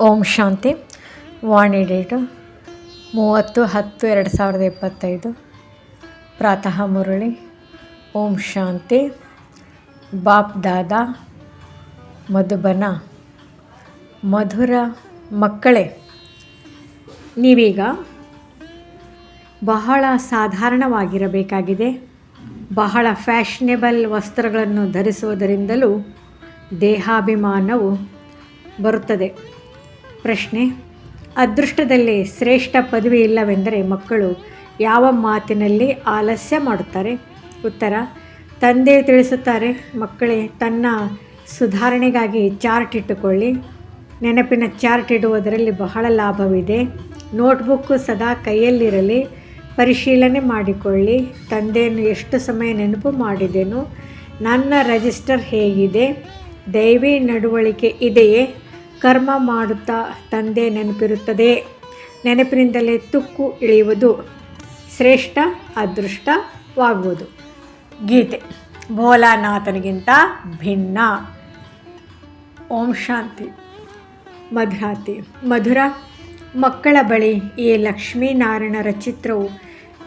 ಓಂ ಶಾಂತಿ. ವಾಣಿ date ಮೂವತ್ತು ಹತ್ತು ಎರಡು ಸಾವಿರದ ಇಪ್ಪತ್ತೈದು. ಪ್ರಾತಃ ಮುರಳಿ. ಓಂ ಶಾಂತಿ. ಬಾಪ್ ದಾದಾ. ಮಧುಬನ. ಮಧುರ ಮಕ್ಕಳೇ, ನೀವೀಗ ಬಹಳ ಸಾಧಾರಣವಾಗಿರಬೇಕಾಗಿದೆ. ಬಹಳ ಫ್ಯಾಷನೇಬಲ್ ವಸ್ತ್ರಗಳನ್ನು ಧರಿಸುವುದರಿಂದಲೂ ದೇಹಾಭಿಮಾನವು ಬರುತ್ತದೆ. ಪ್ರಶ್ನೆ, ಅದೃಷ್ಟದಲ್ಲಿ ಶ್ರೇಷ್ಠ ಪದವಿ ಇಲ್ಲವೆಂದರೆ ಮಕ್ಕಳು ಯಾವ ಮಾತಿನಲ್ಲಿ ಆಲಸ್ಯ ಮಾಡುತ್ತಾರೆ? ಉತ್ತರ, ತಂದೆ ತಿಳಿಸುತ್ತಾರೆ, ಮಕ್ಕಳೇ, ತನ್ನ ಸುಧಾರಣೆಗಾಗಿ ಚಾರ್ಟ್ ಇಟ್ಟುಕೊಳ್ಳಿ. ನೆನಪಿನ ಚಾರ್ಟ್ ಇಡುವುದರಲ್ಲಿ ಬಹಳ ಲಾಭವಿದೆ. ನೋಟ್ಬುಕ್ಕು ಸದಾ ಕೈಯಲ್ಲಿರಲಿ. ಪರಿಶೀಲನೆ ಮಾಡಿಕೊಳ್ಳಿ. ತಂದೆಯನ್ನು ಎಷ್ಟು ಸಮಯ ನೆನಪು ಮಾಡಿದೆನು, ನನ್ನ ರಜಿಸ್ಟರ್ ಹೇಗಿದೆ. ದೈವಿ ನಡವಳಿಕೆ ಇದೆಯೇ? ಕರ್ಮ ಮಾಡುತ್ತಾ ತಂದೆ ನೆನಪಿರುತ್ತದೆ. ನೆನಪಿನಿಂದಲೇ ತುಕ್ಕು ಇಳಿಯುವುದು ಶ್ರೇಷ್ಠ, ಅದೃಷ್ಟವಾಗುವುದು. ಗೀತೆ, ಭೋಲಾನಾಥನಿಗಿಂತ ಭಿನ್ನ. ಓಂ ಶಾಂತಿ. ಮಧುರಾತಿ, ಮಧುರ, ಮಕ್ಕಳ ಬಳಿ ಈ ಲಕ್ಷ್ಮೀನಾರಾಯಣರ ಚಿತ್ರವು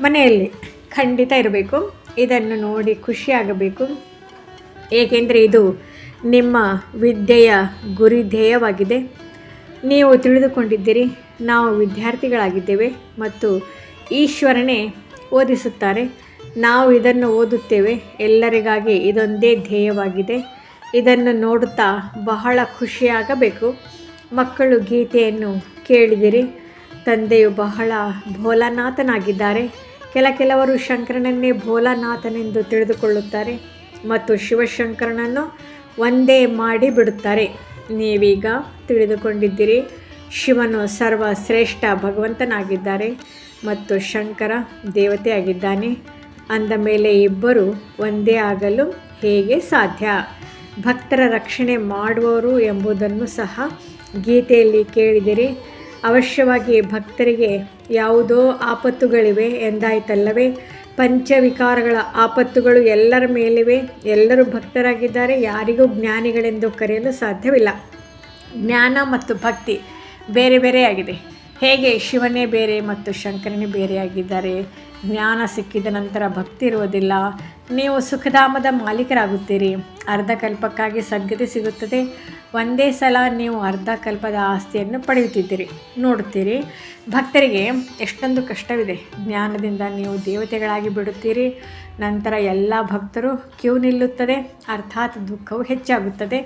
ಮನೆಯಲ್ಲಿ ಖಂಡಿತ ಇರಬೇಕು. ಇದನ್ನು ನೋಡಿ ಖುಷಿಯಾಗಬೇಕು. ಏಕೆಂದರೆ ಇದು ನಿಮ್ಮ ವಿದ್ಯೆಯ ಗುರಿ ಧ್ಯೇಯವಾಗಿದೆ ನೀವು ತಿಳಿದುಕೊಂಡಿದ್ದೀರಿ, ನಾವು ವಿದ್ಯಾರ್ಥಿಗಳಾಗಿದ್ದೇವೆ ಮತ್ತು ಈಶ್ವರನೇ ಓದಿಸುತ್ತಾರೆ. ನಾವು ಇದನ್ನು ಓದುತ್ತೇವೆ, ಎಲ್ಲರಿಗಾಗಿ ಇದೊಂದೇ ಧ್ಯೇಯವಾಗಿದೆ. ಇದನ್ನು ನೋಡುತ್ತಾ ಬಹಳ ಖುಷಿಯಾಗಬೇಕು. ಮಕ್ಕಳು ಗೀತೆಯನ್ನು ಕೇಳಿದಿರಿ, ತಂದೆಯು ಬಹಳ ಭೋಲಾನಾಥನಾಗಿದ್ದಾರೆ. ಕೆಲ ಕೆಲವರು ಶಂಕರನನ್ನೇ ಭೋಲಾನಾಥನೆಂದು ತಿಳಿದುಕೊಳ್ಳುತ್ತಾರೆ ಮತ್ತು ಶಿವಶಂಕರನನ್ನು ಒಂದೇ ಮಾಡಿ ಬಿಡುತ್ತಾರೆ ನೀವೀಗ ತಿಳಿದುಕೊಂಡಿದ್ದೀರಿ, ಶಿವನು ಸರ್ವಶ್ರೇಷ್ಠ ಭಗವಂತನಾಗಿದ್ದಾರೆ ಮತ್ತು ಶಂಕರ ದೇವತೆಯಾಗಿದ್ದಾನೆ. ಅಂದ ಮೇಲೆ ಇಬ್ಬರು ಒಂದೇ ಆಗಲು ಹೇಗೆ ಸಾಧ್ಯ? ಭಕ್ತರ ರಕ್ಷಣೆ ಮಾಡುವವರು ಎಂಬುದನ್ನು ಸಹ ಗೀತೆಯಲ್ಲಿ ಕೇಳಿದಿರಿ. ಅವಶ್ಯವಾಗಿ ಭಕ್ತರಿಗೆ ಯಾವುದೋ ಆಪತ್ತುಗಳಿವೆ ಎಂದಾಯ್ತಲ್ಲವೇ? ಪಂಚವಿಕಾರಗಳ ಆಪತ್ತುಗಳು ಎಲ್ಲರ ಮೇಲಿವೆ ಎಲ್ಲರೂ ಭಕ್ತರಾಗಿದ್ದಾರೆ. ಯಾರಿಗೂ ಜ್ಞಾನಿಗಳೆಂದು ಕರೆಯಲು ಸಾಧ್ಯವಿಲ್ಲ. ಜ್ಞಾನ ಮತ್ತು ಭಕ್ತಿ ಬೇರೆ ಬೇರೆಯಾಗಿದೆ ಹೇಗೆ ಶಿವನೇ ಬೇರೆ ಮತ್ತು ಶಂಕರನೇ ಬೇರೆಯಾಗಿದ್ದಾರೆ ಜ್ಞಾನ ಸಿಕ್ಕಿದ ನಂತರ ಭಕ್ತಿ ಇರುವುದಿಲ್ಲ. ನೀವು ಸುಖಧಾಮದ ಮಾಲೀಕರಾಗುತ್ತೀರಿ. ಅರ್ಧ ಕಲ್ಪಕ್ಕಾಗಿ ಸದ್ಗತಿ ಸಿಗುತ್ತದೆ. ಒಂದೇ ಸಲ ನೀವು ಅರ್ಧ ಕಲ್ಪದ ಆಸ್ತಿಯನ್ನು ಪಡೆಯುತ್ತಿದ್ದೀರಿ. ನೋಡುತ್ತೀರಿ, ಭಕ್ತರಿಗೆ ಎಷ್ಟೊಂದು ಕಷ್ಟವಿದೆ. ಜ್ಞಾನದಿಂದ ನೀವು ದೇವತೆಗಳಾಗಿ ಬಿಡುತ್ತೀರಿ. ನಂತರ ಎಲ್ಲ ಭಕ್ತರು ಕ್ಯೂ ನಿಲ್ಲುತ್ತದೆ. ಅರ್ಥಾತ್ ದುಃಖವು ಹೆಚ್ಚಾಗುತ್ತದೆ.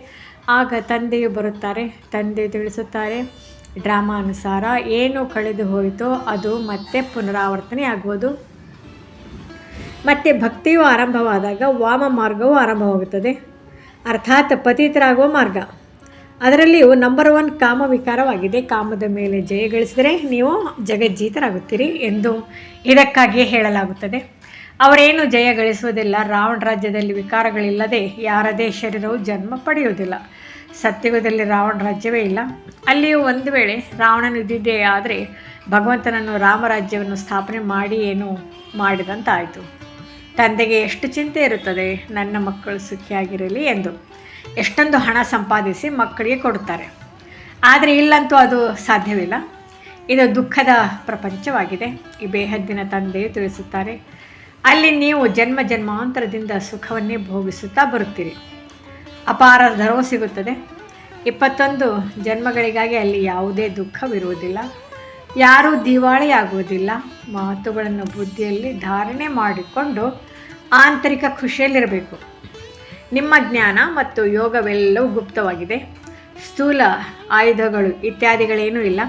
ಆಗ ತಂದೆಯು ಬರುತ್ತಾರೆ. ತಂದೆ ತಿಳಿಸುತ್ತಾರೆ. ಡ್ರಾಮಾ ಅನುಸಾರ ಏನು ಕಳೆದು ಹೋಯಿತೋ ಅದು ಮತ್ತೆ ಪುನರಾವರ್ತನೆ ಆಗುವುದು. ಮತ್ತು ಭಕ್ತಿಯು ಆರಂಭವಾದಾಗ ವಾಮ ಮಾರ್ಗವು ಆರಂಭವಾಗುತ್ತದೆ. ಅರ್ಥಾತ್ ಪತಿತರಾಗುವ ಮಾರ್ಗ. ಅದರಲ್ಲಿಯೂ ನಂಬರ್ ಒನ್ ಕಾಮ ವಿಕಾರವಾಗಿದೆ. ಕಾಮದ ಮೇಲೆ ಜಯ ಗಳಿಸಿದರೆ ನೀವು ಜಗಜ್ಜೀತರಾಗುತ್ತೀರಿ ಎಂದು ಇದಕ್ಕಾಗಿಯೇ ಹೇಳಲಾಗುತ್ತದೆ. ಅವರೇನು ಜಯ ಗಳಿಸುವುದಿಲ್ಲ, ರಾವಣ ರಾಜ್ಯದಲ್ಲಿ ವಿಕಾರಗಳಿಲ್ಲದೆ ಯಾರದೇ ಶರೀರವು ಜನ್ಮ ಪಡೆಯುವುದಿಲ್ಲ. ಸತ್ಯುಗದಲ್ಲಿ ರಾವಣ ರಾಜ್ಯವೇ ಇಲ್ಲ. ಅಲ್ಲಿಯೂ ಒಂದು ವೇಳೆ ರಾವಣನು ಇದ್ದಿದ್ದೇ ಆದರೆ ಭಗವಂತನನ್ನು ರಾಮರಾಜ್ಯವನ್ನು ಸ್ಥಾಪನೆ ಮಾಡಿ ಏನು ಮಾಡಿದಂತಾಯಿತು. ತಂದೆಗೆ ಎಷ್ಟು ಚಿಂತೆ ಇರುತ್ತದೆ, ನನ್ನ ಮಕ್ಕಳು ಸುಖಿಯಾಗಿರಲಿ ಎಂದು. ಎಷ್ಟೊಂದು ಹಣ ಸಂಪಾದಿಸಿ ಮಕ್ಕಳಿಗೆ ಕೊಡುತ್ತಾರೆ. ಆದರೆ ಇಲ್ಲಂತೂ ಅದು ಸಾಧ್ಯವಿಲ್ಲ. ಇದು ದುಃಖದ ಪ್ರಪಂಚವಾಗಿದೆ. ಈ ಬೇಹದ್ದಿನ ತಂದೆಯು ತಿಳಿಸುತ್ತಾರೆ, ಅಲ್ಲಿ ನೀವು ಜನ್ಮ ಜನ್ಮಾಂತರದಿಂದ ಸುಖವನ್ನೇ ಭೋಗಿಸುತ್ತಾ ಬರುತ್ತೀರಿ. ಅಪಾರ ಧರ್ಮ ಸಿಗುತ್ತದೆ. ಇಪ್ಪತ್ತೊಂದು ಜನ್ಮಗಳಿಗಾಗಿ ಅಲ್ಲಿ ಯಾವುದೇ ದುಃಖವಿರುವುದಿಲ್ಲ. ಯಾರೂ ದಿವಾಳಿಯಾಗುವುದಿಲ್ಲ. ಮಾತುಗಳನ್ನು ಬುದ್ಧಿಯಲ್ಲಿ ಧಾರಣೆ ಮಾಡಿಕೊಂಡು ಆಂತರಿಕ ಖುಷಿಯಲ್ಲಿರಬೇಕು ನಿಮ್ಮ ಜ್ಞಾನ ಮತ್ತು ಯೋಗವೆಲ್ಲವೂ ಗುಪ್ತವಾಗಿದೆ. ಸ್ಥೂಲ ಆಯುಧಗಳು ಇತ್ಯಾದಿಗಳೇನೂ ಇಲ್ಲ.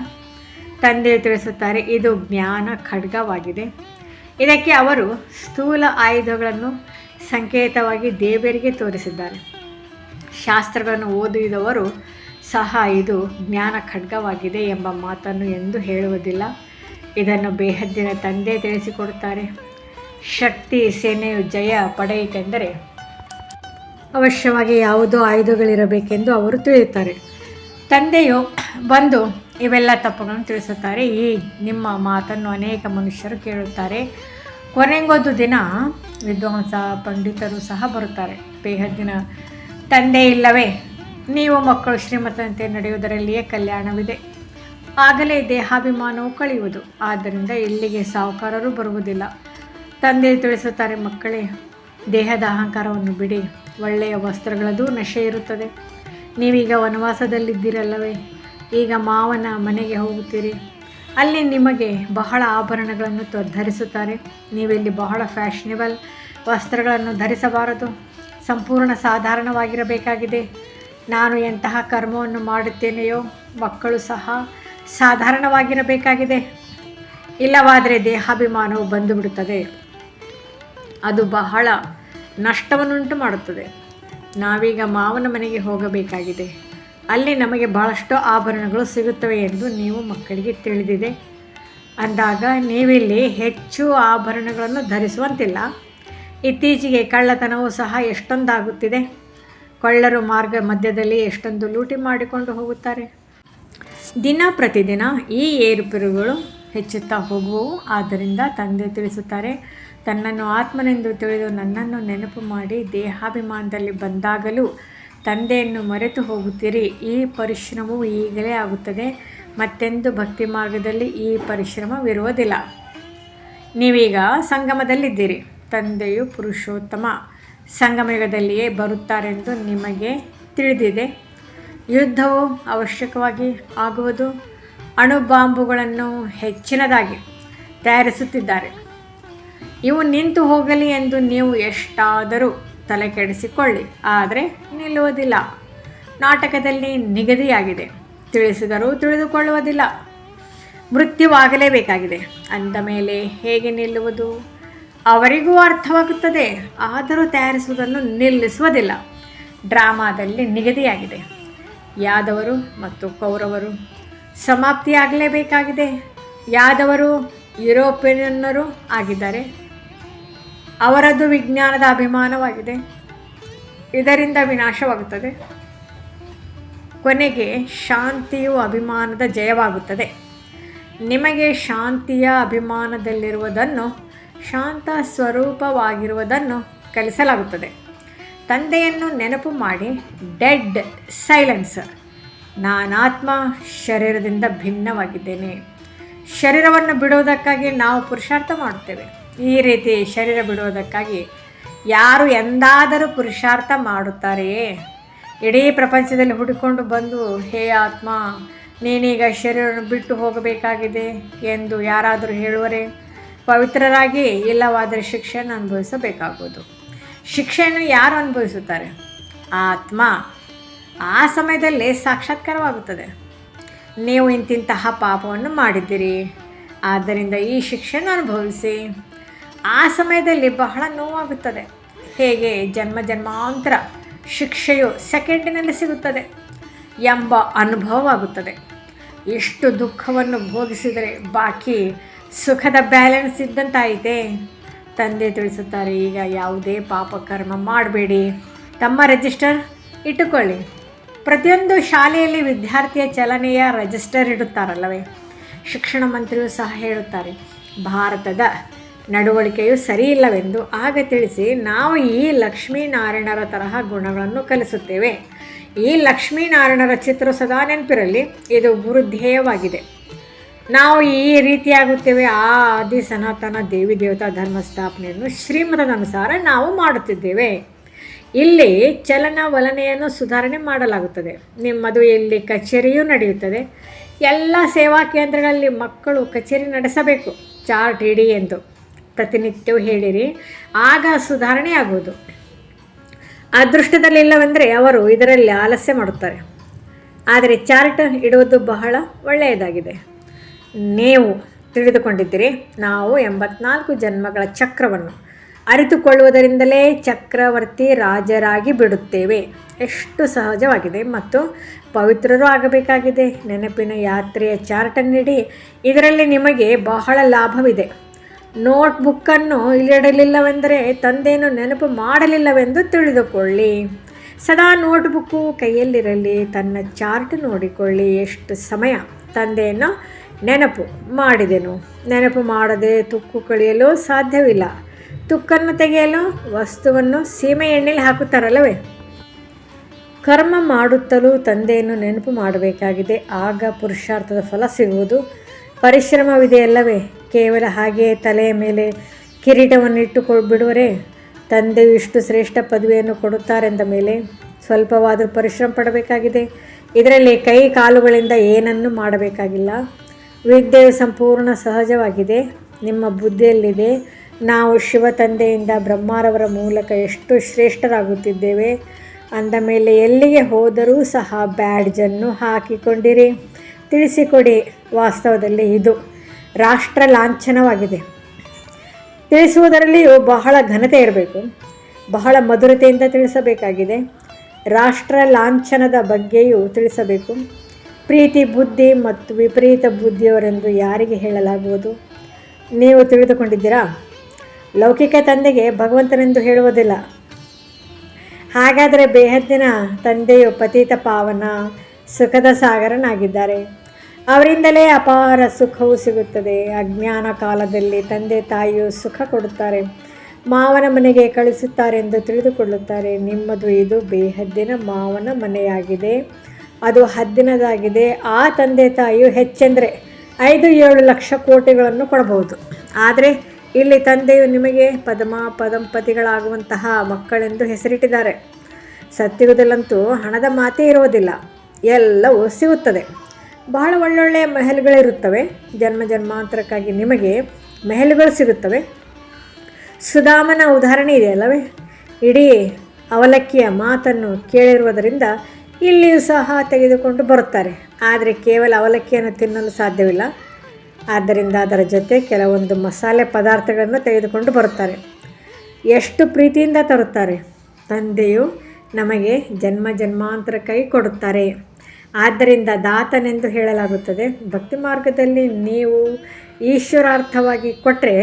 ತಂದೆ ತಿಳಿಸುತ್ತಾರೆ, ಇದು ಜ್ಞಾನ ಖಡ್ಗವಾಗಿದೆ. ಇದಕ್ಕೆ ಅವರು ಸ್ಥೂಲ ಆಯುಧಗಳನ್ನು ಸಂಕೇತವಾಗಿ ದೇವರಿಗೆ ತೋರಿಸಿದ್ದಾರೆ. ಶಾಸ್ತ್ರಗಳನ್ನು ಓದಿದವರು ಸಹ ಇದು ಜ್ಞಾನ ಖಡ್ಗವಾಗಿದೆ ಎಂಬ ಮಾತನ್ನು ಎಂದು ಹೇಳುವುದಿಲ್ಲ. ಇದನ್ನು ಬೇಹದ್ದಿನ ತಂದೆ ತಿಳಿಸಿಕೊಡುತ್ತಾರೆ. ಶಕ್ತಿ ಸೇನೆಯು ಜಯ ಪಡೆಯಿತೆಂದರೆ ಅವಶ್ಯವಾಗಿ ಯಾವುದೋ ಆಯುಧಗಳಿರಬೇಕೆಂದು ಅವರು ತಿಳಿಯುತ್ತಾರೆ. ತಂದೆಯು ಬಂದು ಇವೆಲ್ಲ ತಪ್ಪುಗಳನ್ನು ತಿಳಿಸುತ್ತಾರೆ. ಈ ನಿಮ್ಮ ಮಾತನ್ನು ಅನೇಕ ಮನುಷ್ಯರು ಕೇಳುತ್ತಾರೆ. ಕೊನೆಗೊಂದು ದಿನ ವಿದ್ವಾಂಸ, ಪಂಡಿತರು ಸಹ ಬರುತ್ತಾರೆ. ಬೇಹದ್ದಿನ ತಂದೆ ಇಲ್ಲವೇ? ನೀವು ಮಕ್ಕಳು ಶ್ರೀಮಂತಂತೆ ನಡೆಯುವುದರಲ್ಲಿಯೇ ಕಲ್ಯಾಣವಿದೆ. ಆಗಲೇ ದೇಹಾಭಿಮಾನವು ಕಳೆಯುವುದು. ಆದ್ದರಿಂದ ಇಲ್ಲಿಗೆ ಸಾಹುಕಾರರು ಬರುವುದಿಲ್ಲ. ತಂದೆ ತಿಳಿಸುತ್ತಾರೆ, ಮಕ್ಕಳೇ, ದೇಹದ ಅಹಂಕಾರವನ್ನು ಬಿಡಿ. ಒಳ್ಳೆಯ ವಸ್ತ್ರಗಳದು ನಶೆ ಇರುತ್ತದೆ. ನೀವೀಗ ವನವಾಸದಲ್ಲಿದ್ದೀರಲ್ಲವೇ? ಈಗ ಮಾವನ ಮನೆಗೆ ಹೋಗುತ್ತೀರಿ. ಅಲ್ಲಿ ನಿಮಗೆ ಬಹಳ ಆಭರಣಗಳನ್ನು ಧರಿಸುತ್ತಾರೆ ನೀವಿಲ್ಲಿ ಬಹಳ ಫ್ಯಾಷನೇಬಲ್ ವಸ್ತ್ರಗಳನ್ನು ಧರಿಸಬಾರದು. ಸಂಪೂರ್ಣ ಸಾಧಾರಣವಾಗಿರಬೇಕಾಗಿದೆ. ನಾನು ಎಂತಹ ಕರ್ಮವನ್ನು ಮಾಡುತ್ತೇನೆಯೋ ಮಕ್ಕಳು ಸಹ ಸಾಧಾರಣವಾಗಿರಬೇಕಾಗಿದೆ. ಇಲ್ಲವಾದರೆ ದೇಹಾಭಿಮಾನವು ಬಂದುಬಿಡುತ್ತದೆ. ಅದು ಬಹಳ ನಷ್ಟವನ್ನುಂಟು ಮಾಡುತ್ತದೆ ನಾವೀಗ ಮಾವನ ಮನೆಗೆ ಹೋಗಬೇಕಾಗಿದೆ. ಅಲ್ಲಿ ನಮಗೆ ಬಹಳಷ್ಟು ಆಭರಣಗಳು ಸಿಗುತ್ತವೆ ಎಂದು ನೀವು ಮಕ್ಕಳಿಗೆ ತಿಳಿದಿದೆ. ಅಂದಾಗ ನೀವಿಲ್ಲಿ ಹೆಚ್ಚು ಆಭರಣಗಳನ್ನು ಧರಿಸುವಂತಿಲ್ಲ. ಇತ್ತೀಚೆಗೆ ಕಳ್ಳತನವೂ ಸಹ ಎಷ್ಟೊಂದಾಗುತ್ತಿದೆ. ಕಳ್ಳರು ಮಾರ್ಗ ಮಧ್ಯದಲ್ಲಿ ಎಷ್ಟೊಂದು ಲೂಟಿ ಮಾಡಿಕೊಂಡು ಹೋಗುತ್ತಾರೆ. ದಿನ ಪ್ರತಿದಿನ ಈ ಏರುಪೇರುಗಳು ಹೆಚ್ಚುತ್ತಾ ಹೋಗುವವು. ಆದ್ದರಿಂದ ತಂದೆ ತಿಳಿಸುತ್ತಾರೆ, ತನ್ನನ್ನು ಆತ್ಮನೆಂದು ತಿಳಿದು ನನ್ನನ್ನು ನೆನಪು ಮಾಡಿ ದೇಹಾಭಿಮಾನದಲ್ಲಿ ಬಂದಾಗಲೂ ತಂದೆಯನ್ನು ಮರೆತು ಹೋಗುತ್ತೀರಿ. ಈ ಪರಿಶ್ರಮವು ಈಗಲೇ ಆಗುತ್ತದೆ. ಮತ್ತೆಂದು ಭಕ್ತಿ ಮಾರ್ಗದಲ್ಲಿ ಈ ಪರಿಶ್ರಮವಿರುವುದಿಲ್ಲ ನೀವೀಗ ಸಂಗಮದಲ್ಲಿದ್ದೀರಿ. ತಂದೆಯು ಪುರುಷೋತ್ತಮ ಸಂಗಮಯುಗದಲ್ಲಿಯೇ ಬರುತ್ತಾರೆಂದು ನಿಮಗೆ ತಿಳಿದಿದೆ. ಯುದ್ಧವು ಅವಶ್ಯಕವಾಗಿ ಆಗುವುದು, ಅಣುಬಾಂಬುಗಳನ್ನು ಹೆಚ್ಚಿನದಾಗಿ ತಯಾರಿಸುತ್ತಿದ್ದಾರೆ. ಇವು ನಿಂತು ಹೋಗಲಿ ಎಂದು ನೀವು ಎಷ್ಟಾದರೂ ತಲೆ ಕೆಡಿಸಿಕೊಳ್ಳಿ ಆದರೆ ನಿಲ್ಲುವುದಿಲ್ಲ. ನಾಟಕದಲ್ಲಿ ನಿಗದಿಯಾಗಿದೆ, ತಿಳಿಸಿದರೂ ತಿಳಿದುಕೊಳ್ಳುವುದಿಲ್ಲ. ಮೃತ್ಯುವಾಗಲೇಬೇಕಾಗಿದೆ. ಅಂದ ಮೇಲೆ ಹೇಗೆ ನಿಲ್ಲುವುದು? ಅವರಿಗೂ ಅರ್ಥವಾಗುತ್ತದೆ, ಆದರೂ ತಯಾರಿಸುವುದನ್ನು ನಿಲ್ಲಿಸುವುದಿಲ್ಲ. ಡ್ರಾಮಾದಲ್ಲಿ ನಿಗದಿಯಾಗಿದೆ. ಯಾದವರು ಮತ್ತು ಕೌರವರು ಸಮಾಪ್ತಿಯಾಗಲೇಬೇಕಾಗಿದೆ. ಯಾದವರು ಯುರೋಪಿಯನ್ನರು ಆಗಿದ್ದಾರೆ. ಅವರದ್ದು ವಿಜ್ಞಾನದ ಅಭಿಮಾನವಾಗಿದೆ. ಇದರಿಂದ ವಿನಾಶವಾಗುತ್ತದೆ. ಕೊನೆಗೆ ಶಾಂತಿಯು ಅಭಿಮಾನದ ಜಯವಾಗುತ್ತದೆ. ನಿಮಗೆ ಶಾಂತಿಯ ಅಭಿಮಾನದಲ್ಲಿರುವುದನ್ನು ಶಾಂತ ಸ್ವರೂಪವಾಗಿರುವುದನ್ನು ಕಲಿಸಲಾಗುತ್ತದೆ. ತಂದೆಯನ್ನು ನೆನಪು ಮಾಡಿ, ಡೆಡ್ ಸೈಲೆನ್ಸ್. ನಾನಾತ್ಮ ಶರೀರದಿಂದ ಭಿನ್ನವಾಗಿದ್ದೇನೆ. ಶರೀರವನ್ನು ಬಿಡುವುದಕ್ಕಾಗಿ ನಾವು ಪುರುಷಾರ್ಥ ಮಾಡುತ್ತೇವೆ. ಈ ರೀತಿ ಶರೀರ ಬಿಡುವುದಕ್ಕಾಗಿ ಯಾರು ಎಂದಾದರೂ ಪುರುಷಾರ್ಥ ಮಾಡುತ್ತಾರೆಯೇ? ಇಡೀ ಪ್ರಪಂಚದಲ್ಲಿ ಹುಡುಕೊಂಡು ಬಂದು, ಹೇ ಆತ್ಮ, ನೀನೀಗ ಶರೀರವನ್ನು ಬಿಟ್ಟು ಹೋಗಬೇಕಾಗಿದೆ ಎಂದು ಯಾರಾದರೂ ಹೇಳುವರೆ? ಪವಿತ್ರರಾಗಿ ಇಲ್ಲವಾದರೆ ಶಿಕ್ಷೆಯನ್ನು ಅನುಭವಿಸಬೇಕಾಗುವುದು. ಶಿಕ್ಷೆಯನ್ನು ಯಾರು ಅನುಭವಿಸುತ್ತಾರೆ? ಆತ್ಮ. ಆ ಸಮಯದಲ್ಲಿ ಸಾಕ್ಷಾತ್ಕಾರವಾಗುತ್ತದೆ. ನೀವು ಇಂತಿಂತಹ ಪಾಪವನ್ನು ಮಾಡಿದ್ದೀರಿ. ಆದ್ದರಿಂದ ಈ ಶಿಕ್ಷೆಯನ್ನು ಅನುಭವಿಸಿ. ಆ ಸಮಯದಲ್ಲಿ ಬಹಳ ನೋವಾಗುತ್ತದೆ. ಹೇಗೆ? ಜನ್ಮ ಜನ್ಮಾಂತರ ಶಿಕ್ಷೆಯು ಸೆಕೆಂಡಿನಲ್ಲಿ ಸಿಗುತ್ತದೆ ಎಂಬ ಅನುಭವವಾಗುತ್ತದೆ. ಎಷ್ಟು ದುಃಖವನ್ನು ಭೋಗಿಸಿದರೆ ಬಾಕಿ ಸುಖದ ಬ್ಯಾಲೆನ್ಸ್ ಇದ್ದಂತಾಯಿತೆ. ತಂದೆ ತಿಳಿಸುತ್ತಾರೆ, ಈಗ ಯಾವುದೇ ಪಾಪ ಕರ್ಮ ಮಾಡಬೇಡಿ. ತಮ್ಮ ರಿಜಿಸ್ಟರ್ ಇಟ್ಟುಕೊಳ್ಳಿ. ಪ್ರತಿಯೊಂದು ಶಾಲೆಯಲ್ಲಿ ವಿದ್ಯಾರ್ಥಿಯ ಚಲನೆಯ ರಿಜಿಸ್ಟರ್ ಇಡುತ್ತಾರಲ್ಲವೇ. ಶಿಕ್ಷಣ ಮಂತ್ರಿಯೂ ಸಹ ಹೇಳುತ್ತಾರೆ, ಭಾರತದ ನಡವಳಿಕೆಯು ಸರಿಯಿಲ್ಲವೆಂದು ಆಗ ತಿಳಿಸಿ, ನಾವು ಈ ಲಕ್ಷ್ಮೀನಾರಾಯಣರ ತರಹ ಗುಣಗಳನ್ನು ಕಲಿಸುತ್ತೇವೆ. ಈ ಲಕ್ಷ್ಮೀನಾರಾಯಣರ ಚಿತ್ರ ಸದಾ ನೆನಪಿರಲಿ, ಇದು ಗುರುಧ್ಯೇಯವಾಗಿದೆ. ನಾವು ಈ ರೀತಿಯಾಗುತ್ತೇವೆ. ಆ ಆದಿ ಸನಾತನ ದೇವಿ ದೇವತಾ ಧರ್ಮ ಸ್ಥಾಪನೆಯನ್ನು ಶ್ರೀಮತದ ಅನುಸಾರ ನಾವು ಮಾಡುತ್ತಿದ್ದೇವೆ. ಇಲ್ಲಿ ಚಲನ ವಲನೆಯನ್ನು ಸುಧಾರಣೆ ಮಾಡಲಾಗುತ್ತದೆ. ನಿಮ್ಮದು ಇಲ್ಲಿ ಕಚೇರಿಯೂ ನಡೆಯುತ್ತದೆ. ಎಲ್ಲ ಸೇವಾ ಕೇಂದ್ರಗಳಲ್ಲಿ ಮಕ್ಕಳು ಕಚೇರಿ ನಡೆಸಬೇಕು. ಚಾರ್ಟ್ ಇಡಿ ಎಂದು ಪ್ರತಿನಿತ್ಯವೂ ಹೇಳಿರಿ. ಆಗ ಸುಧಾರಣೆ ಆಗುವುದು ಅದೃಷ್ಟದಲ್ಲಿಲ್ಲವೆಂದರೆ ಅವರು ಇದರಲ್ಲಿ ಆಲಸ್ಯ ಮಾಡುತ್ತಾರೆ. ಆದರೆ ಚಾರ್ಟ್ ಇಡುವುದು ಬಹಳ ಒಳ್ಳೆಯದಾಗಿದೆ. ನೀವು ತಿಳಿದುಕೊಂಡಿದ್ದೀರಿ. ನಾವು ಎಂಬತ್ನಾಲ್ಕು ಜನ್ಮಗಳ ಚಕ್ರವನ್ನು ಅರಿತುಕೊಳ್ಳುವುದರಿಂದಲೇ ಚಕ್ರವರ್ತಿ ರಾಜರಾಗಿ ಬಿಡುತ್ತೇವೆ. ಎಷ್ಟು ಸಹಜವಾಗಿದೆ ಮತ್ತು ಪವಿತ್ರರೂ ಆಗಬೇಕಾಗಿದೆ. ನೆನಪಿನ ಯಾತ್ರೆಯ ಚಾರ್ಟನ್ನಿಡಿ ಇದರಲ್ಲಿ ನಿಮಗೆ ಬಹಳ ಲಾಭವಿದೆ. ನೋಟ್ಬುಕ್ಕನ್ನು ಇಲ್ಲಿಡಲಿಲ್ಲವೆಂದರೆ ತಂದೆಯನ್ನು ನೆನಪು ಮಾಡಲಿಲ್ಲವೆಂದು ತಿಳಿದುಕೊಳ್ಳಿ. ಸದಾ ನೋಟ್ಬುಕ್ಕು ಕೈಯಲ್ಲಿರಲಿ, ತನ್ನ ಚಾರ್ಟ್ ನೋಡಿಕೊಳ್ಳಿ. ಎಷ್ಟು ಸಮಯ ತಂದೆಯನ್ನು ನೆನಪು ಮಾಡಿದೆನು. ನೆನಪು ಮಾಡದೆ ತುಕ್ಕು ಕಳೆಯಲು ಸಾಧ್ಯವಿಲ್ಲ. ತುಕ್ಕನ್ನು ತೆಗೆಯಲು ವಸ್ತುವನ್ನು ಸೀಮೆ ಎಣ್ಣೆಲಿ ಹಾಕುತ್ತಾರಲ್ಲವೇ? ಕರ್ಮ ಮಾಡುತ್ತಲೂ ತಂದೆಯನ್ನು ನೆನಪು ಮಾಡಬೇಕಾಗಿದೆ. ಆಗ ಪುರುಷಾರ್ಥದ ಫಲ ಸಿಗುವುದು ಪರಿಶ್ರಮವಿದೆಯಲ್ಲವೇ ಕೇವಲ ಹಾಗೆಯೇ ತಲೆಯ ಮೇಲೆ ಕಿರೀಟವನ್ನು ಇಟ್ಟುಕೊ ಬಿಡುವರೆ? ತಂದೆಯು ಇಷ್ಟು ಶ್ರೇಷ್ಠ ಪದವಿಯನ್ನು ಕೊಡುತ್ತಾರೆಂದ ಮೇಲೆ ಸ್ವಲ್ಪವಾದರೂ ಪರಿಶ್ರಮ ಪಡಬೇಕಾಗಿದೆ. ಇದರಲ್ಲಿ ಕೈ ಕಾಲುಗಳಿಂದ ಏನನ್ನೂ ಮಾಡಬೇಕಾಗಿಲ್ಲ. ವಿದ್ಯೆಯು ಸಂಪೂರ್ಣ ಸಹಜವಾಗಿದೆ. ನಿಮ್ಮ ಬುದ್ಧಿಯಲ್ಲಿದೆ. ನಾವು ಶಿವ ತಂದೆಯಿಂದ ಬ್ರಹ್ಮಾರವರ ಮೂಲಕ ಎಷ್ಟು ಶ್ರೇಷ್ಠರಾಗುತ್ತಿದ್ದೇವೆ. ಅಂದ ಮೇಲೆ ಎಲ್ಲಿಗೆ ಹೋದರೂ ಸಹ ಬ್ಯಾಡ್ಜನ್ನು ಹಾಕಿಕೊಂಡಿರಿ. ತಿಳಿಸಿಕೊಡಿ. ವಾಸ್ತವದಲ್ಲಿ ಇದು ರಾಷ್ಟ್ರ ಲಾಂಛನವಾಗಿದೆ. ತಿಳಿಸುವುದರಲ್ಲಿಯೂ ಬಹಳ ಘನತೆ ಇರಬೇಕು. ಬಹಳ ಮಧುರತೆಯಿಂದ ತಿಳಿಸಬೇಕಾಗಿದೆ. ರಾಷ್ಟ್ರ ಲಾಂಛನದ ಬಗ್ಗೆಯೂ ತಿಳಿಸಬೇಕು. ಪ್ರೀತಿ ಬುದ್ಧಿ ಮತ್ತು ವಿಪರೀತ ಬುದ್ಧಿಯವರೆಂದು ಯಾರಿಗೆ ಹೇಳಲಾಗುವುದು? ನೀವು ತಿಳಿದುಕೊಂಡಿದ್ದೀರಾ? ಲೌಕಿಕ ತಂದೆಗೆ ಭಗವಂತನೆಂದು ಹೇಳುವುದಿಲ್ಲ. ಹಾಗಾದರೆ ಬೇಹದ್ದಿನ ತಂದೆಯು ಪತೀತ ಪಾವನ ಸುಖದ ಸಾಗರನಾಗಿದ್ದಾರೆ. ಅವರಿಂದಲೇ ಅಪಾರ ಸುಖವು ಸಿಗುತ್ತದೆ. ಅಜ್ಞಾನ ಕಾಲದಲ್ಲಿ ತಂದೆ ತಾಯಿಯು ಸುಖ ಕೊಡುತ್ತಾರೆ. ಮಾವನ ಮನೆಗೆ ಕಳಿಸುತ್ತಾರೆ ಎಂದು ತಿಳಿದುಕೊಳ್ಳುತ್ತಾರೆ. ನಿಮ್ಮದು ಇದು ಬೇಹದ್ದಿನ ಮಾವನ ಮನೆಯಾಗಿದೆ. ಅದು ಹದ್ದಿನದಾಗಿದೆ. ಆ ತಂದೆ ತಾಯಿಯು ಹೆಚ್ಚೆಂದರೆ ಐದು ಏಳು ಲಕ್ಷ ಕೋಟಿಗಳನ್ನು ಕೊಡಬಹುದು. ಆದರೆ ಇಲ್ಲಿ ತಂದೆಯು ನಿಮಗೆ ಪದಮ ಪದಂಪತಿಗಳಾಗುವಂತಹ ಮಕ್ಕಳೆಂದು ಹೆಸರಿಟ್ಟಿದ್ದಾರೆ. ಸತ್ಯುಗದಲ್ಲಂತೂ ಹಣದ ಮಾತೇ ಇರುವುದಿಲ್ಲ. ಎಲ್ಲವೂ ಸಿಗುತ್ತದೆ. ಬಹಳ ಒಳ್ಳೊಳ್ಳೆಯ ಮೆಹಲ್ಗಳಿರುತ್ತವೆ. ಜನ್ಮ ಜನ್ಮಾಂತರಕ್ಕಾಗಿ ನಿಮಗೆ ಮೆಹಲುಗಳು ಸಿಗುತ್ತವೆ. ಸುಧಾಮನ ಉದಾಹರಣೆ ಇದೆಯಲ್ಲವೇ? ಇಡೀ ಅವಲಕ್ಕಿಯ ಮಾತನ್ನು ಕೇಳಿರುವುದರಿಂದ ಇಲ್ಲಿಯೂ ಸಹ ತೆಗೆದುಕೊಂಡು ಬರುತ್ತಾರೆ. ಆದರೆ ಕೇವಲ ಅವಲಕ್ಕಿಯನ್ನು ತಿನ್ನಲು ಸಾಧ್ಯವಿಲ್ಲ. ಆದ್ದರಿಂದ ಅದರ ಜೊತೆ ಕೆಲವೊಂದು ಮಸಾಲೆ ಪದಾರ್ಥಗಳನ್ನು ತೆಗೆದುಕೊಂಡು ಬರುತ್ತಾರೆ. ಎಷ್ಟು ಪ್ರೀತಿಯಿಂದ ತರುತ್ತಾರೆ. ತಂದೆಯು ನಮಗೆ ಜನ್ಮ ಜನ್ಮಾಂತರ ಕೈ ಕೊಡುತ್ತಾರೆ. ಆದ್ದರಿಂದ ದಾತನೆಂದು ಹೇಳಲಾಗುತ್ತದೆ, ಭಕ್ತಿ ಮಾರ್ಗದಲ್ಲಿ ನೀವು ಈಶ್ವರಾರ್ಥವಾಗಿ ಕೊಟ್ಟರೆ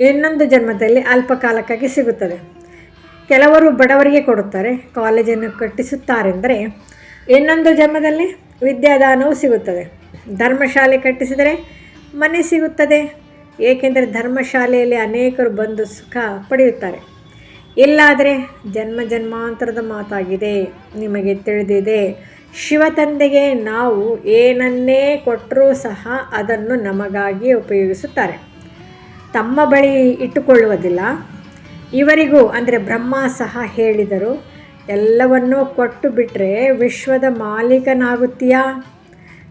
ಇನ್ನೊಂದು ಜನ್ಮದಲ್ಲಿ ಅಲ್ಪಕಾಲಕ್ಕಾಗಿ ಸಿಗುತ್ತದೆ. ಕೆಲವರು ಬಡವರಿಗೆ ಕೊಡುತ್ತಾರೆ, ಕಾಲೇಜನ್ನು ಕಟ್ಟಿಸುತ್ತಾರೆಂದರೆ ಇನ್ನೊಂದು ಜನ್ಮದಲ್ಲಿ ವಿದ್ಯಾದಾನವು ಸಿಗುತ್ತದೆ. ಧರ್ಮಶಾಲೆ ಕಟ್ಟಿಸಿದರೆ ಮನೆ ಸಿಗುತ್ತದೆ, ಏಕೆಂದರೆ ಧರ್ಮಶಾಲೆಯಲ್ಲಿ ಅನೇಕರು ಬಂದು ಸುಖ ಪಡೆಯುತ್ತಾರೆ. ಇಲ್ಲಾದರೆ ಜನ್ಮ ಜನ್ಮಾಂತರದ ಮಾತಾಗಿದೆ, ನಿಮಗೆ ತಿಳಿದಿದೆ. ಶಿವ ತಂದೆಗೆ ನಾವು ಏನನ್ನೇ ಕೊಟ್ಟರೂ ಸಹ ಅದನ್ನು ನಮಗಾಗಿ ಉಪಯೋಗಿಸುತ್ತಾರೆ. ತಮ್ಮ ಬಳಿ ಇಟ್ಟುಕೊಳ್ಳುವುದಿಲ್ಲ ಇವರಿಗೂ, ಅಂದರೆ ಬ್ರಹ್ಮ ಸಹ ಹೇಳಿದರು, ಎಲ್ಲವನ್ನೂ ಕೊಟ್ಟು ಬಿಟ್ಟರೆ ವಿಶ್ವದ ಮಾಲೀಕನಾಗುತ್ತೀಯಾ?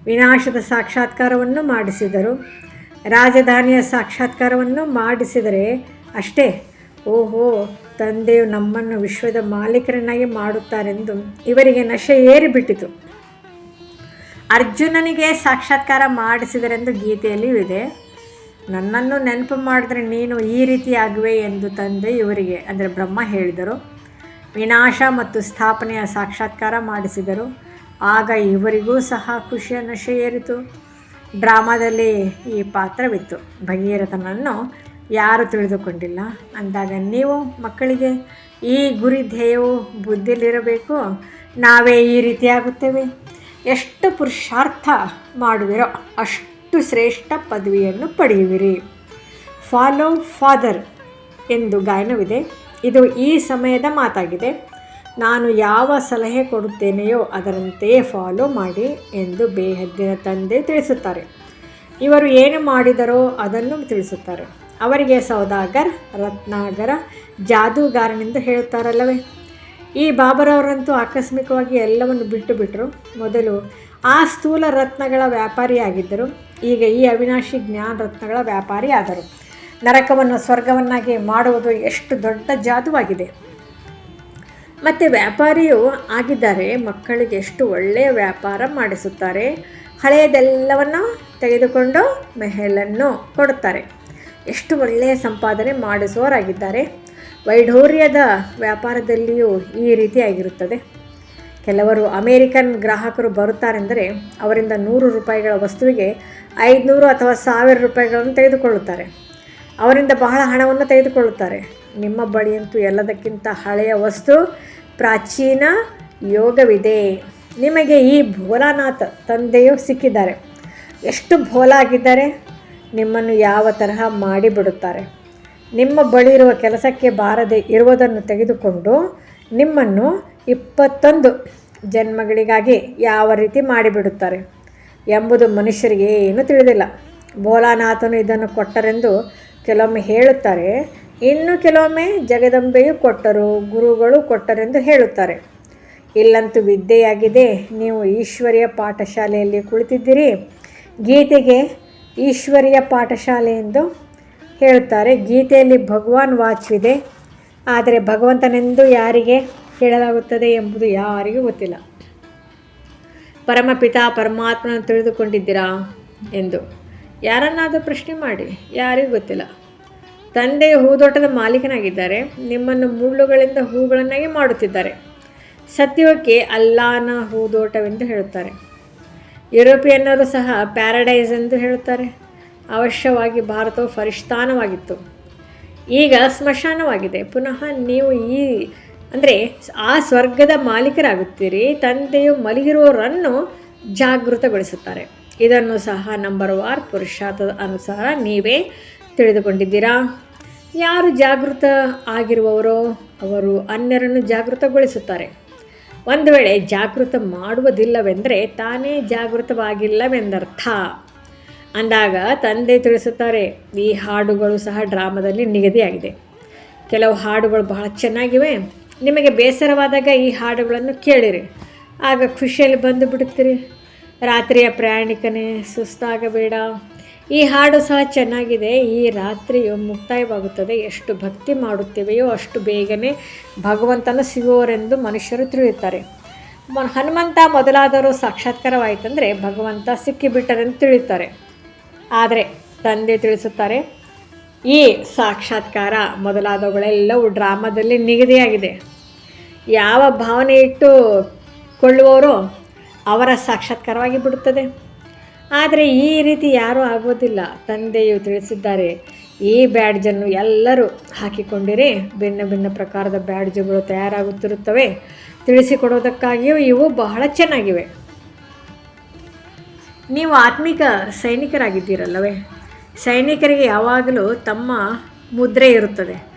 ವಿನಾಶದ ಸಾಕ್ಷಾತ್ಕಾರವನ್ನು ಮಾಡಿಸಿದರು. ರಾಜಧಾನಿಯ ಸಾಕ್ಷಾತ್ಕಾರವನ್ನು ಮಾಡಿಸಿದರೆ ಅಷ್ಟೇ. ಓಹೋ, ತಂದೆಯು ನಮ್ಮನ್ನು ವಿಶ್ವದ ಮಾಲೀಕರನ್ನಾಗಿ ಮಾಡುತ್ತಾರೆಂದು ಇವರಿಗೆ ನಶೆ ಏರಿಬಿಟ್ಟಿತು. ಅರ್ಜುನನಿಗೆ ಸಾಕ್ಷಾತ್ಕಾರ ಮಾಡಿಸಿದರೆಂದು ಗೀತೆಯಲ್ಲಿಯೂ ಇದೆ. ನನ್ನನ್ನು ನೆನಪು ಮಾಡಿದ್ರೆ ನೀನು ಈ ರೀತಿ ಆಗುವೆ ಎಂದು ತಂದೆ ಇವರಿಗೆ, ಅಂದರೆ ಬ್ರಹ್ಮ ಹೇಳಿದರು. ವಿನಾಶ ಮತ್ತು ಸ್ಥಾಪನೆಯ ಸಾಕ್ಷಾತ್ಕಾರ ಮಾಡಿಸಿದರು. ಆಗ ಇವರಿಗೂ ಸಹ ಖುಷಿಯ ನಶೆ ಏರಿತು ಡ್ರಾಮಾದಲ್ಲಿ ಈ ಪಾತ್ರವಿತ್ತು. ಭಗೀರಥನನ್ನು ಯಾರು ತಿಳಿದುಕೊಂಡಿಲ್ಲ. ಅಂದಾಗ ನೀವು ಮಕ್ಕಳಿಗೆ, ಈ ಗುರಿ ಧ್ಯೇಯವು ಬುದ್ಧಿಯಲ್ಲಿರಬೇಕು, ನಾವೇ ಈ ರೀತಿಯಾಗುತ್ತೇವೆ. ಎಷ್ಟು ಪುರುಷಾರ್ಥ ಮಾಡುವಿರೋ ಅಷ್ಟು ಶ್ರೇಷ್ಠ ಪದವಿಯನ್ನು ಪಡೆಯುವಿರಿ. ಫಾಲೋ ಫಾದರ್ ಎಂದು ಗಾಯನವಿದೆ. ಇದು ಈ ಸಮಯದ ಮಾತಾಗಿದೆ. ನಾನು ಯಾವ ಸಲಹೆ ಕೊಡುತ್ತೇನೆಯೋ ಅದರಂತೆಯೇ ಫಾಲೋ ಮಾಡಿ ಎಂದು ಬೇಹದ್ದಿನ ತಂದೆ ತಿಳಿಸುತ್ತಾರೆ. ಇವರು ಏನು ಮಾಡಿದರೋ ಅದನ್ನು ತಿಳಿಸುತ್ತಾರೆ. ಅವರಿಗೆ ಸೌದಾಗರ್, ರತ್ನಾಗರ, ಜಾದೂಗಾರನೆಂದು ಹೇಳುತ್ತಾರಲ್ಲವೇ? ಈ ಬಾಬರವರಂತೂ ಆಕಸ್ಮಿಕವಾಗಿ ಎಲ್ಲವನ್ನು ಬಿಟ್ಟು ಬಿಟ್ಟರು ಮೊದಲು ಆ ಸ್ಥೂಲ ರತ್ನಗಳ ವ್ಯಾಪಾರಿಯಾಗಿದ್ದರು. ಈಗ ಈ ಅವಿನಾಶಿ ಜ್ಞಾನ ರತ್ನಗಳ ವ್ಯಾಪಾರಿ ಆದರು. ನರಕವನ್ನು ಸ್ವರ್ಗವನ್ನಾಗಿ ಮಾಡುವುದು ಎಷ್ಟು ದೊಡ್ಡ ಜಾದುವಾಗಿದೆ. ಮತ್ತು ವ್ಯಾಪಾರಿಯು ಆಗಿದ್ದಾರೆ, ಮಕ್ಕಳಿಗೆ ಎಷ್ಟು ಒಳ್ಳೆಯ ವ್ಯಾಪಾರ ಮಾಡಿಸುತ್ತಾರೆ, ಹಳೆಯದೆಲ್ಲವನ್ನು ತೆಗೆದುಕೊಂಡು ಮೆಹಲನ್ನು ಕೊಡುತ್ತಾರೆ. ಎಷ್ಟು ಒಳ್ಳೆಯ ಸಂಪಾದನೆ ಮಾಡಿಸುವವರಾಗಿದ್ದಾರೆ. ವೈಢೂರ್ಯದ ವ್ಯಾಪಾರದಲ್ಲಿಯೂ ಈ ರೀತಿಯಾಗಿರುತ್ತದೆ ಕೆಲವರು ಅಮೇರಿಕನ್ ಗ್ರಾಹಕರು ಬರುತ್ತಾರೆಂದರೆ, ಅವರಿಂದ ನೂರು ರೂಪಾಯಿಗಳ ವಸ್ತುವಿಗೆ ಐದುನೂರು ಅಥವಾ ಸಾವಿರ ರೂಪಾಯಿಗಳನ್ನು ತೆಗೆದುಕೊಳ್ಳುತ್ತಾರೆ. ಅವರಿಂದ ಬಹಳ ಹಣವನ್ನು ತೆಗೆದುಕೊಳ್ಳುತ್ತಾರೆ. ನಿಮ್ಮ ಬಳಿಯಂತೂ ಎಲ್ಲದಕ್ಕಿಂತ ಹಳೆಯ ವಸ್ತು, ಪ್ರಾಚೀನ ಯೋಗವಿದೆ. ನಿಮಗೆ ಈ ಭೋಲಾನಾಥ ತಂದೆಯು ಸಿಕ್ಕಿದ್ದಾರೆ. ಎಷ್ಟು ಭೋಲ ಆಗಿದ್ದಾರೆ ನಿಮ್ಮನ್ನು ಯಾವ ತರಹ ಮಾಡಿಬಿಡುತ್ತಾರೆ. ನಿಮ್ಮ ಬಳಿ ಇರುವ ಕೆಲಸಕ್ಕೆ ಬಾರದೆ ಇರುವುದನ್ನು ತೆಗೆದುಕೊಂಡು ನಿಮ್ಮನ್ನು ಇಪ್ಪತ್ತೊಂದು ಜನ್ಮಗಳಿಗಾಗಿ ಯಾವ ರೀತಿ ಮಾಡಿಬಿಡುತ್ತಾರೆ. ಎಂಬುದು ಮನುಷ್ಯರಿಗೆ ಏನೂ ತಿಳಿದಿಲ್ಲ. ಭೋಲಾನಾಥನು ಇದನ್ನು ಕೊಟ್ಟರೆಂದು ಕೆಲವೊಮ್ಮೆ ಹೇಳುತ್ತಾರೆ. ಇನ್ನು ಕೆಲವೊಮ್ಮೆ ಜಗದಂಬೆಯು ಕೊಟ್ಟರು, ಗುರುಗಳು ಕೊಟ್ಟರೆಂದು ಹೇಳುತ್ತಾರೆ. ಇಲ್ಲಂತೂ ವಿದ್ಯೆಯಾಗಿದೆ. ನೀವು ಈಶ್ವರಿಯ ಪಾಠಶಾಲೆಯಲ್ಲಿ ಕುಳಿತಿದ್ದೀರಿ. ಗೀತೆಗೆ ಈಶ್ವರಿಯ ಪಾಠಶಾಲೆ ಎಂದು ಹೇಳುತ್ತಾರೆ. ಗೀತೆಯಲ್ಲಿ ಭಗವಾನ್ ವಾಚ್ವಿದೆ. ಆದರೆ ಭಗವಂತನೆಂದು ಯಾರಿಗೆ ಹೇಳಲಾಗುತ್ತದೆ ಎಂಬುದು ಯಾರಿಗೂ ಗೊತ್ತಿಲ್ಲ. ಪರಮಪಿತ ಪರಮಾತ್ಮನ ತಿಳಿದುಕೊಂಡಿದ್ದೀರಾ ಎಂದು. ಯಾರನ್ನಾದರೂ ಪ್ರಶ್ನೆ ಮಾಡಿ, ಯಾರಿಗೂ ಗೊತ್ತಿಲ್ಲ. ತಂದೆ ಹೂದೋಟದ ಮಾಲೀಕನಾಗಿದ್ದಾರೆ, ನಿಮ್ಮನ್ನು ಮುಳ್ಳುಗಳಿಂದ ಹೂಗಳನ್ನಾಗಿ ಮಾಡುತ್ತಿದ್ದಾರೆ. ಸತ್ಯವಕ್ಕೆ ಅಲ್ಲಾನ ಹೂದೋಟವೆಂದು ಹೇಳುತ್ತಾರೆ. ಯುರೋಪಿಯನ್ನರು ಸಹ ಪ್ಯಾರಡೈಸ್ ಎಂದು ಹೇಳುತ್ತಾರೆ. ಅವಶ್ಯವಾಗಿ ಭಾರತವು ಫರಿಷ್ಠಾನವಾಗಿತ್ತು. ಈಗ ಸ್ಮಶಾನವಾಗಿದೆ. ಪುನಃ ನೀವು ಈ ಅಂದರೆ ಆ ಸ್ವರ್ಗದ ಮಾಲೀಕರಾಗುತ್ತೀರಿ, ತಂದೆಯು ಮಲಗಿರುವವರನ್ನು ಜಾಗೃತಗೊಳಿಸುತ್ತಾರೆ. ಇದನ್ನು ಸಹ ನಂಬರ್ ವಾರ್ ಪುರುಷಾರ್ಥದ ಅನುಸಾರ ನೀವೇ ತಿಳಿದುಕೊಂಡಿದ್ದೀರಾ? ಯಾರು ಜಾಗೃತ ಆಗಿರುವವರೋ ಅವರು ಅನ್ಯರನ್ನು ಜಾಗೃತಗೊಳಿಸುತ್ತಾರೆ. ಒಂದು ವೇಳೆ ಜಾಗೃತ ಮಾಡುವುದಿಲ್ಲವೆಂದರೆ ತಾನೇ ಜಾಗೃತವಾಗಿಲ್ಲವೆಂದರ್ಥ. ಅಂದಾಗ ತಂದೆ ತಿಳಿಸುತ್ತಾರೆ, ಈ ಹಾಡುಗಳು ಸಹ ಡ್ರಾಮಾದಲ್ಲಿ ನಿಗದಿಯಾಗಿದೆ. ಕೆಲವು ಹಾಡುಗಳು ಬಹಳ ಚೆನ್ನಾಗಿವೆ ನಿಮಗೆ ಬೇಸರವಾದಾಗ ಈ ಹಾಡುಗಳನ್ನು ಕೇಳಿರಿ. ಆಗ ಖುಷಿಯಲ್ಲಿ ಬಂದು ಬಿಡುತ್ತೀರಿ. ರಾತ್ರಿಯ ಪ್ರಯಾಣಿಕನೇ, ಸುಸ್ತಾಗಬೇಡ. ಈ ಹಾಡು ಸಹ ಚೆನ್ನಾಗಿದೆ. ಈ ರಾತ್ರಿಯು ಮುಕ್ತಾಯವಾಗುತ್ತದೆ. ಎಷ್ಟು ಭಕ್ತಿ ಮಾಡುತ್ತೇವೆಯೋ ಅಷ್ಟು ಬೇಗನೆ ಭಗವಂತನ ಸಿಗುವರೆಂದು ಮನುಷ್ಯರು ತಿಳಿಯುತ್ತಾರೆ. ಹನುಮಂತ ಮೊದಲಾದರೂ ಸಾಕ್ಷಾತ್ಕಾರವಾಯಿತಂದರೆ ಭಗವಂತ ಸಿಕ್ಕಿಬಿಟ್ಟರೆಂದು ತಿಳಿಯುತ್ತಾರೆ. ಆದರೆ ತಂದೆ ತಿಳಿಸುತ್ತಾರೆ ಈ ಸಾಕ್ಷಾತ್ಕಾರ ಮೊದಲಾದವುಗಳೆಲ್ಲವೂ ಡ್ರಾಮಾದಲ್ಲಿ ನಿಗದಿಯಾಗಿದೆ. ಯಾವ ಭಾವನೆ ಇಟ್ಟು ಕೊಳ್ಳುವವರು ಅವರ ಸಾಕ್ಷಾತ್ಕಾರವಾಗಿ ಬಿಡುತ್ತದೆ. ಆದರೆ ಈ ರೀತಿ ಯಾರೂ ಆಗೋದಿಲ್ಲ. ತಂದೆಯು ತಿಳಿಸಿದ್ದಾರೆ, ಈ ಬ್ಯಾಡ್ಜನ್ನು ಎಲ್ಲರೂ ಹಾಕಿಕೊಂಡಿರಿ. ಭಿನ್ನ ಭಿನ್ನ ಪ್ರಕಾರದ ಬ್ಯಾಡ್ಜುಗಳು ತಯಾರಾಗುತ್ತಿರುತ್ತವೆ. ತಿಳಿಸಿಕೊಡೋದಕ್ಕಾಗಿಯೂ ಇವು ಬಹಳ ಚೆನ್ನಾಗಿವೆ. ನೀವು ಆತ್ಮಿಕ ಸೈನಿಕರಾಗಿದ್ದೀರಲ್ಲವೇ? ಸೈನಿಕರಿಗೆ ಯಾವಾಗಲೂ ತಮ್ಮ ಮುದ್ರೆ ಇರುತ್ತದೆ.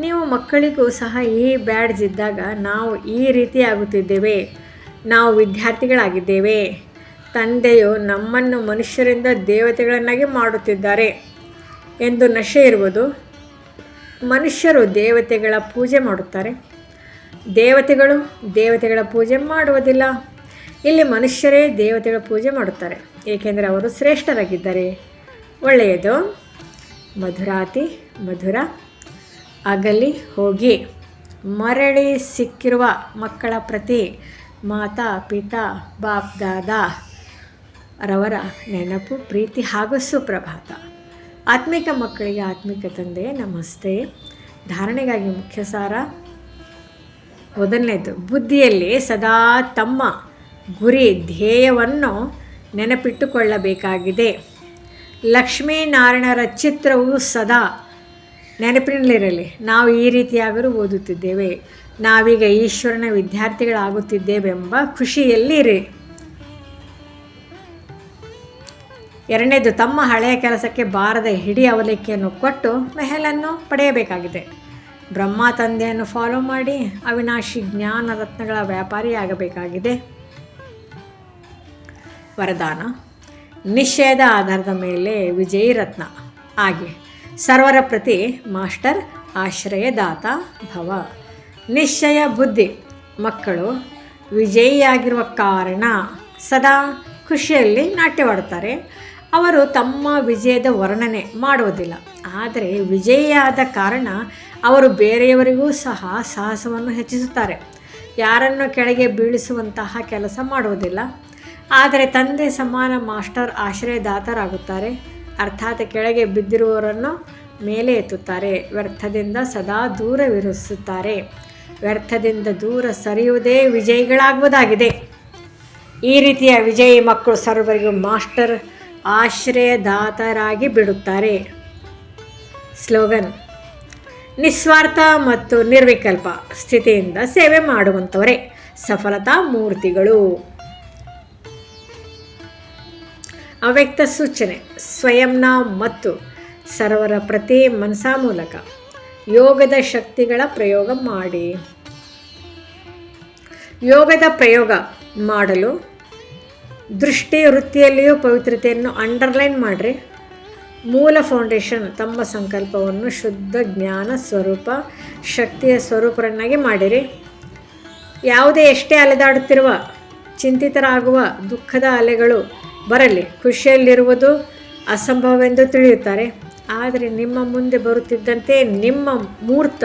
ನೀವು ಮಕ್ಕಳಿಗೂ ಸಹ ಈ ಬ್ಯಾಡ್ಜ್ ಇದ್ದಾಗ ನಾವು ಈ ರೀತಿ ಆಗುತ್ತಿದ್ದೇವೆ. ನಾವು ವಿದ್ಯಾರ್ಥಿಗಳಾಗಿದ್ದೇವೆ. ತಂದೆಯು ನಮ್ಮನ್ನು ಮನುಷ್ಯರಿಂದ ದೇವತೆಗಳನ್ನಾಗಿ ಮಾಡುತ್ತಿದ್ದಾರೆ ಎಂದು ನಶೆ ಇರುವುದು. ಮನುಷ್ಯರು ದೇವತೆಗಳ ಪೂಜೆ ಮಾಡುತ್ತಾರೆ. ದೇವತೆಗಳು ದೇವತೆಗಳ ಪೂಜೆ ಮಾಡುವುದಿಲ್ಲ. ಇಲ್ಲಿ ಮನುಷ್ಯರೇ ದೇವತೆಗಳ ಪೂಜೆ ಮಾಡುತ್ತಾರೆ. ಏಕೆಂದರೆ ಅವರು ಶ್ರೇಷ್ಠರಾಗಿದ್ದಾರೆ. ಒಳ್ಳೆಯದು. ಮಧುರಾತಿ, ಮಧುರ, ಅಗಲಿ, ಹೋಗಿ. ಮರಳಿ ಸಿಕ್ಕಿರುವ ಮಕ್ಕಳ ಪ್ರತಿ ಮಾತಾ, ಪಿತಾ, ಬಾಪ್, ದಾದ, ರವರ ನೆನಪು, ಪ್ರೀತಿ ಹಾಗೂ ಸುಪ್ರಭಾತ. ಆತ್ಮಿಕ ಮಕ್ಕಳಿಗೆ ಆತ್ಮಿಕ ತಂದೆ, ನಮಸ್ತೆ. ಧಾರಣೆಗಾಗಿ ಮುಖ್ಯ ಸಾರ. ಮೊದಲನೇದು, ಬುದ್ಧಿಯಲ್ಲಿ ಸದಾ ತಮ್ಮ ಗುರಿ, ಧ್ಯೇಯವನ್ನು ನೆನಪಿಟ್ಟುಕೊಳ್ಳಬೇಕಾಗಿದೆ. ಲಕ್ಷ್ಮೀನಾರಾಯಣರ ಚಿತ್ರವು ಸದಾ ನೆನಪಿನಲ್ಲಿರಲಿ. ನಾವು ಈ ರೀತಿಯಾಗಲೂ ಓದುತ್ತಿದ್ದೇವೆ. ನಾವೀಗ ಈಶ್ವರನ ವಿದ್ಯಾರ್ಥಿಗಳಾಗುತ್ತಿದ್ದೇವೆಂಬ ಖುಷಿಯಲ್ಲಿರಿ. ಎರಡನೇದು, ತಮ್ಮ ಹಳೆಯ ಕೆಲಸಕ್ಕೆ ಬಾರದ ಹಿಡಿ ಅವಲಿಕೆಯನ್ನು ಕೊಟ್ಟು ಮೆಹಲನ್ನು ಪಡೆಯಬೇಕಾಗಿದೆ. ಬ್ರಹ್ಮ ತಂದೆಯನ್ನು ಫಾಲೋ ಮಾಡಿ ಅವಿನಾಶಿ ಜ್ಞಾನ ರತ್ನಗಳ ವ್ಯಾಪಾರಿಯಾಗಬೇಕಾಗಿದೆ. ವರದಾನ ನಿಶ್ಚಯದ ಆಧಾರದ ಮೇಲೆ ವಿಜಯಿ ರತ್ನ ಹಾಗೆ ಸರ್ವರ ಪ್ರತಿ ಮಾಸ್ಟರ್ ಆಶ್ರಯದಾತ ಭವ. ನಿಶ್ಚಯ ಬುದ್ಧಿ. ಮಕ್ಕಳು, ವಿಜಯಿಯಾಗಿರುವ ಕಾರಣ ಸದಾ ಖುಷಿಯಲ್ಲಿ ನಾಟ್ಯವಾಡುತ್ತಾರೆ. ಅವರು ತಮ್ಮ ವಿಜಯದ ವರ್ಣನೆ ಮಾಡುವುದಿಲ್ಲ. ಆದರೆ ವಿಜಯಿಯಾದ ಕಾರಣ ಅವರು ಬೇರೆಯವರಿಗೂ ಸಹ ಸಾಹಸವನ್ನು ಹೆಚ್ಚಿಸುತ್ತಾರೆ. ಯಾರನ್ನು ಕೆಳಗೆ ಬೀಳಿಸುವಂತಹ ಕೆಲಸ ಮಾಡುವುದಿಲ್ಲ. ಆದರೆ ತಂದೆ ಸಮಾನ ಮಾಸ್ಟರ್ ಆಶ್ರಯದಾತರಾಗುತ್ತಾರೆ. ಅರ್ಥಾತ್ ಕೆಳಗೆ ಬಿದ್ದಿರುವವರನ್ನು ಮೇಲೆ ಎತ್ತುತ್ತಾರೆ. ವ್ಯರ್ಥದಿಂದ ಸದಾ ದೂರವಿರಿಸುತ್ತಾರೆ. ವ್ಯರ್ಥದಿಂದ ದೂರ ಸರಿಯುವುದೇ ವಿಜಯಿಗಳಾಗುವುದಾಗಿದೆ. ಈ ರೀತಿಯ ವಿಜಯಿ ಮಕ್ಕಳು ಸರ್ವರಿಗೂ ಮಾಸ್ಟರ್ ಆಶ್ರಯದಾತರಾಗಿ ಬಿಡುತ್ತಾರೆ. ಸ್ಲೋಗನ್, ನಿಸ್ವಾರ್ಥ ಮತ್ತು ನಿರ್ವಿಕಲ್ಪ, ಸ್ಥಿತಿಯಿಂದ ಸೇವೆ ಮಾಡುವಂಥವರೇ ಸಫಲತಾ ಮೂರ್ತಿಗಳು. ಅವ್ಯಕ್ತ ಸೂಚನೆ, ಸ್ವಯಂನ ಮತ್ತು ಸರ್ವರ ಪ್ರತಿ ಮನಸಾ ಮೂಲಕ. ಯೋಗದ ಶಕ್ತಿಗಳ ಪ್ರಯೋಗ ಮಾಡಿ. ಯೋಗದ ಪ್ರಯೋಗ ಮಾಡಲು ದೃಷ್ಟಿ ವೃತ್ತಿಯಲ್ಲಿಯೂ ಪವಿತ್ರತೆಯನ್ನು ಅಂಡರ್ಲೈನ್ ಮಾಡಿರಿ. ಮೂಲ ಫೌಂಡೇಶನ್ ತಮ್ಮ ಸಂಕಲ್ಪವನ್ನು ಶುದ್ಧ ಜ್ಞಾನ ಸ್ವರೂಪ, ಶಕ್ತಿಯ ಸ್ವರೂಪರನ್ನಾಗಿ ಮಾಡಿರಿ. ಯಾವುದೇ ಎಷ್ಟೇ ಅಲೆದಾಡುತ್ತಿರುವ, ಚಿಂತಿತರಾಗುವ, ದುಃಖದ ಅಲೆಗಳು ಬರಲಿ, ಖುಷಿಯಲ್ಲಿರುವುದು ಅಸಂಭವವೆಂದು ತಿಳಿಯುತ್ತಾರೆ. ಆದರೆ ನಿಮ್ಮ ಮುಂದೆ ಬರುತ್ತಿದ್ದಂತೆ ನಿಮ್ಮ ಮೂರ್ತ,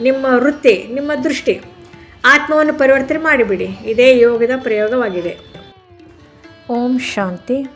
ನಿಮ್ಮ ವೃತ್ತಿ, ನಿಮ್ಮ ದೃಷ್ಟಿ, ಆತ್ಮವನ್ನು ಪರಿವರ್ತನೆ ಮಾಡಿಬಿಡಿ. ಇದೇ ಯೋಗದ ಪ್ರಯೋಗವಾಗಿದೆ. ಓಂ ಶಾಂತಿ.